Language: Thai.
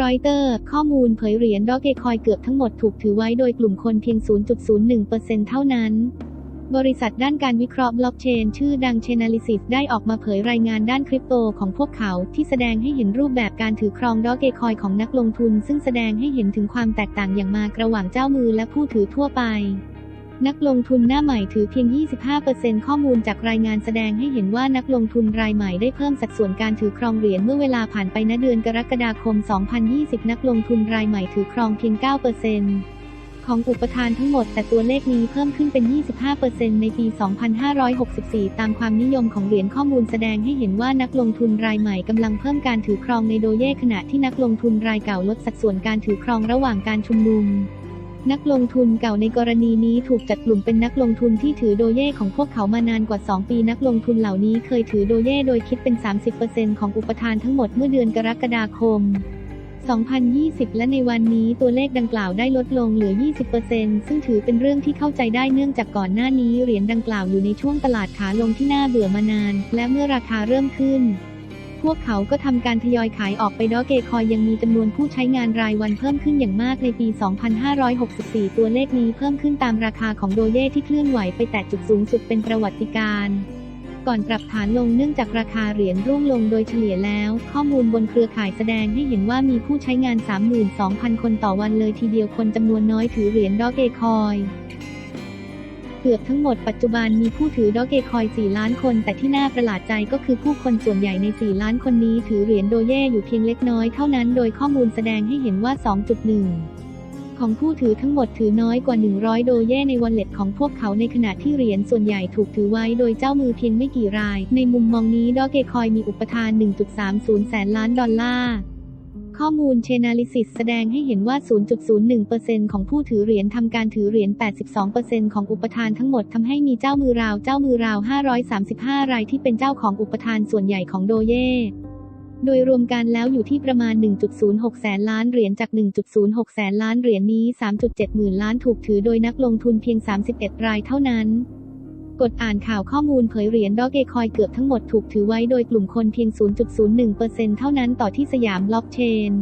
รอยเตอร์ข้อมูลเผยเหรียญดอเกคอยเกือบทั้งหมดถูกถือไว้โดยกลุ่มคนเพียง 0.01%เท่านั้น บริษัทด้านการวิเคราะห์บล็อกเชน ชื่อดัง Chainalysis ได้ออกมาเผยรายงานด้านคริปโตของพวกเขาที่แสดงให้เห็นรูปแบบการถือครองดอเกคอยของนักลงทุน ซึ่งแสดงให้เห็นถึงความแตกต่างอย่างมากระหว่างเจ้ามือและผู้ถือทั่วไป นักลงทุนหน้าใหม่ถือเพียง 25%ข้อมูลจากรายงานแสดงให้เห็นว่านักลงทุนรายใหม่ได้เพิ่มสัดส่วนการถือครองเหรียญเมื่อเวลาผ่านไปณเดือนกรกฎาคม 2020 นักลงทุนรายใหม่ถือครองเพียง 9%ของอุปทานทั้งหมด แต่ตัวเลขนี้เพิ่มขึ้นเป็น 25%ในปี 2564 ตามความนิยมของเหรียญข้อมูลแสดงให้เห็นว่านักลงทุนรายใหม่กำลังเพิ่มการถือครองในโดเย่ขณะที่นักลงทุนรายเก่าลดสัดส่วนการถือครองระหว่างการชุมนุม นักลงทุนเก่าในกรณีนี้ถูกจัดกลุ่มเป็นนักลงทุนที่ถือโดเย่ของพวกเขามานานกว่า 2 ปี นักลงทุนเหล่านี้เคยถือโดเย่โดยคิดเป็น 30%ของอุปทานทั้งหมดเมื่อเดือนกรกฎาคม 2020 และในวันนี้ตัวเลขดังกล่าวได้ลดลงเหลือ 20%ซึ่งถือเป็นเรื่องที่เข้าใจได้เนื่องจากก่อนหน้านี้เหรียญดังกล่าวอยู่ในช่วงตลาดขาลงที่น่าเบื่อมานาน และเมื่อราคาเริ่มขึ้น พวกเขาก็ทำการทยอยขายออกไปดอเกคอยยังมีจำนวนผู้ใช้งานรายวันเพิ่มขึ้นอย่างมากในปี 2564 ตัวเลขนี้เพิ่มขึ้นตามราคาของโดเย่ที่เคลื่อนไหวไปแตะจุดสูงสุดเป็นประวัติการณ์ก่อนปรับฐานลงเนื่องจากราคาเหรียญร่วงลงโดยเฉลี่ยแล้ว ข้อมูลบนเครือข่ายแสดงให้เห็นว่ามีผู้ใช้งาน 32,000 คนต่อวันเลยทีเดียวคนจำนวนน้อยถือเหรียญดอเกคอย กือบทั้งหมดปัจจุบันมีผู้ถือดอเกคอย 4 ล้านคน แต่ที่น่าประหลาดใจก็คือผู้คนส่วนใหญ่ใน 4 ล้านคนนี้ถือเหรียญโดเย่อยู่เพียงเล็กน้อยเท่านั้นโดยข้อมูลแสดงให้เห็นว่า 2.1ของผู้ถือทั้งหมดถือน้อยกว่า 100 โดเย่ในวอลเล็ตของพวกเขาในขณะที่เหรียญส่วนใหญ่ถูกถือไว้โดยเจ้ามือเพียงไม่กี่ราย ในมุมมองนี้ดอเกคอยมีอุปทาน 1.30 แสนล้านดอลลาร์ ข้อมูล Chainalysis แสดงให้เห็นว่า 0.01%ของผู้ถือเหรียญทำการถือเหรียญ 82%ของอุปทานทั้งหมดทำให้มีเจ้ามือราวเจ้ามือราว 535 รายที่เป็นเจ้าของอุปทานส่วนใหญ่ของโดเย่โดยรวมกันแล้วอยู่ที่ประมาณ 1.06 แสนล้านเหรียญจาก 1.06 แสนล้านเหรียญนี้ 3.7 หมื่นล้านถูกถือโดยนักลงทุนเพียง 31 รายเท่านั้น กดอ่านข่าวข้อมูลเผยเหรียญดอเกคอยเกือบทั้งหมดถูกถือไว้โดยกลุ่มคนเพียง 0.01%เท่านั้นต่อที่สยามบล็อกเชน